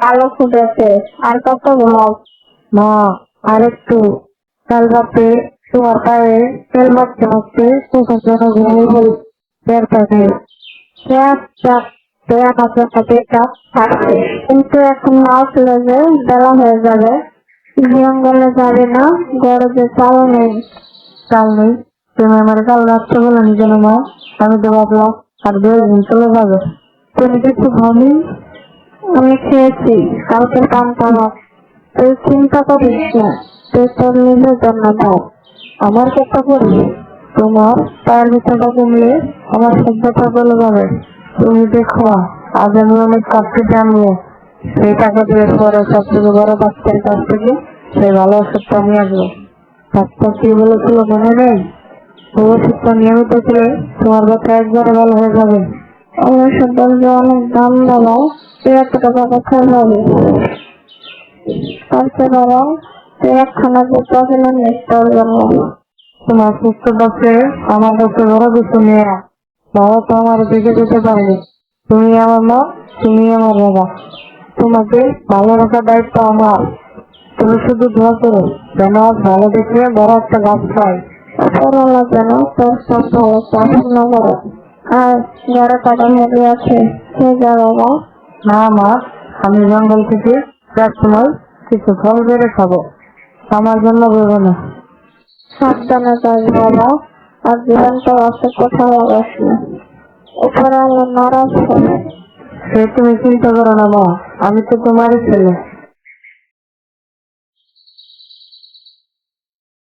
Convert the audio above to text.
আলো ফুটেছে। আর কত মা, আর একটু। কিন্তু এখন আসলে যে বেলা হয়ে যাবে। জঙ্গলে যাবে না গরজে চাল নেই চাল নেই। তুমি আমার কাল রাত্রে বলে নি কেন মা, আমি তো ভাবলাম আর দুই দিন চলে যাবে। তুমি কিছু ভাবি আমি খেয়েছি কালকে পান্তা ভাত তুই চিন্তা করিস না, তুই তোর নিজের জন্য দাও আমার কথা বলবি? তোমার পায়ের ভিতরটা কমলে আমার সভ্যতা বলে যাবে। তুমি দেখো, আজ আমি অনেক কাছে জানব। সেই টাকা দিয়ে পরে সব থেকে বড় ডাক্তারের কাছ থেকে সেই ভালো ওষুধটা নিয়ে আসব। ডাক্তার কি বলেছিল মনে নেই? ওষুধটা নিয়মিত খেলে তোমার ব্যথা একবারে ভালো হয়ে যাবে। ওষুধটার যে অনেক দাম তুই এত টাকা কোথায় পাবি আচ্ছা বাবা তুই একখানা জুতো কিনে নিস তোর জন্য। তোমার সুস্থ কাছে আমার কাছে বড় কিছু নিয়ে। বাবা তো আমার দিকে যেতে পারবে তুমি আমার মা তুমি আমার বাবা। তোমাকে ভালো রাখার দায়িত্ব আমার। তুমি শুধু দোয়া করো যেন ভালো দেখে বড় একটা গাছ পাই। যেন তোর সব ভালো পছন্দ করো। আর আছে? সে যা বাবা? না মা আমি জঙ্গল থেকে সময় কিছু ফল বেড়ে খাব। আমার জন্য ভেবো না। সাবধানে যাস বাবা আর জীবনটা আছে কোথাও আগাস না। উপরে আলো নারাজ সে তুমি চিন্তা করো না মা আমি তো তোমারই ছেলে।